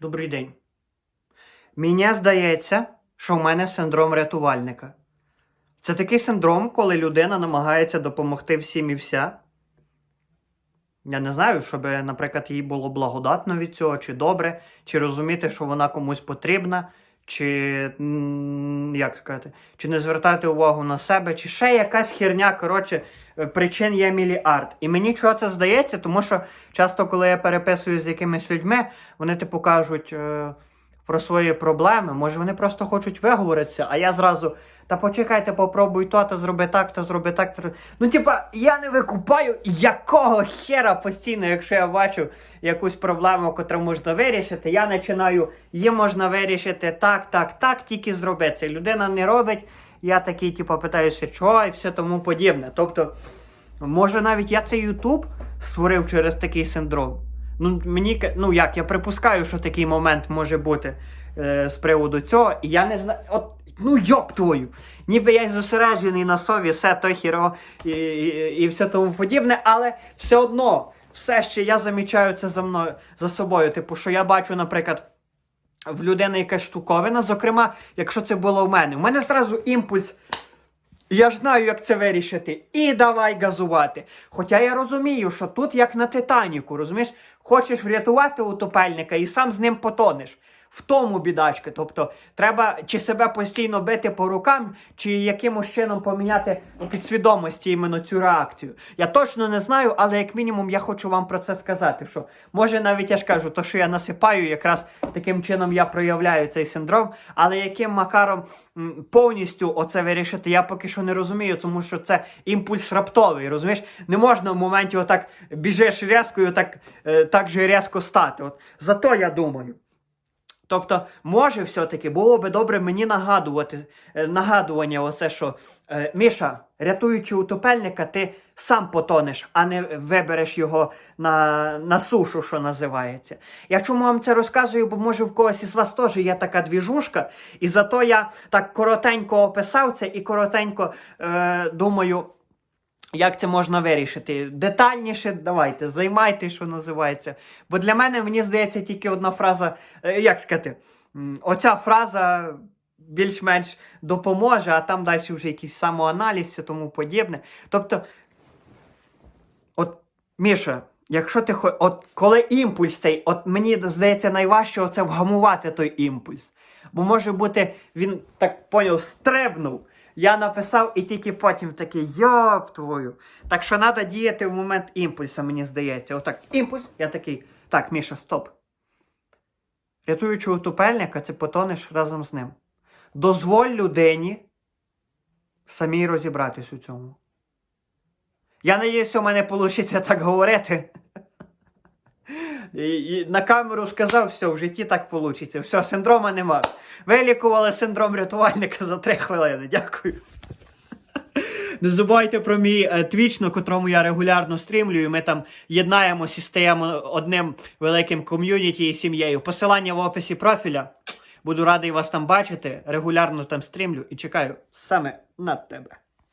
Добрий день. Мені здається, що в мене синдром рятувальника. Це такий синдром, коли людина намагається допомогти всім і вся. Я не знаю, щоб, наприклад, їй було благодатно від цього, чи добре, чи розуміти, що вона комусь потрібна, чи як сказати, чи не звертати увагу на себе, чи ще якась херня. Коротше, е, причин є міліард. І мені чого це здається, тому що часто, коли я переписую з якимись людьми, вони типу кажуть е, про свої проблеми. Може, вони просто хочуть виговоритися, а я зразу. Та почекайте, попробуй то, то зроби так, то зроби так. То... Ну, типа, я не викупаю, якого хера постійно, якщо я бачу якусь проблему, яку можна вирішити, я починаю, її можна вирішити так, так, так, тільки зроби це. Людина не робить, я такий, типу, питаюся, чого і все тому подібне. Тобто, може навіть я цей Ютуб створив через такий синдром. Ну, мені, ну як, я припускаю, що такий момент може бути е, з приводу цього, і я не знаю. От, ну йоп твою! Ніби я зосереджений на сові, все то хіро і, і, і все тому подібне, але все одно, все ще я замічаю це за мною за собою. Типу, що я бачу, наприклад, в людини якась штуковина, зокрема, якщо це було в мене, у мене зразу імпульс. Я ж знаю, як це вирішити. І давай газувати. Хоча я розумію, що тут як на Титаніку, розумієш, хочеш врятувати утопельника і сам з ним потонеш. В тому бідачки. Тобто, треба чи себе постійно бити по рукам, чи якимось чином поміняти у підсвідомості іменно цю реакцію. Я точно не знаю, але як мінімум я хочу вам про це сказати. Що може навіть я ж кажу, то що я насипаю, якраз таким чином я проявляю цей синдром, але яким макаром повністю оце вирішити, я поки що не розумію, тому що це імпульс раптовий. Розумієш, не можна в моменті отак біжиш різко і отак е, так же різко стати. От зато я думаю. Тобто, може, все-таки було би добре мені нагадувати, е, нагадування, оце, що е, Міша, рятуючи утопельника, ти сам потонеш, а не вибереш його на, на сушу, що називається. Я чому вам це розказую, бо може в когось із вас теж є така двіжушка, і зато я так коротенько описав це і коротенько е, думаю. Як це можна вирішити? Детальніше давайте, займайте, що називається. Бо для мене, мені здається, тільки одна фраза, е, як сказати, оця фраза більш-менш допоможе, а там далі вже якийсь самоаналіз і тому подібне. Тобто, от, Міша, якщо ти от коли імпульс цей, от мені здається, найважче це вгамувати той імпульс. Бо може бути, він так поняв, стрибнув. Я написав і тільки потім такий йоп твою. Так що треба діяти в момент імпульсу, мені здається. Отак, імпульс, я такий. Так, Міша, стоп. Рятуючи утопельника, це потонеш разом з ним. Дозволь людині самій розібратись у цьому. Я надіюся, у мене вийде так говорити. І, і на камеру сказав, все, в житті так вийде. Все, синдрома нема. Вилікували синдром рятувальника за 3 хвилини. Дякую. Не забувайте про мій е, твіч, на котрому я регулярно стрімлюю. Ми там єднаємося і стаємо одним великим ком'юніті і сім'єю. Посилання в описі профіля. Буду радий вас там бачити. Регулярно там стрімлю і чекаю саме на тебе.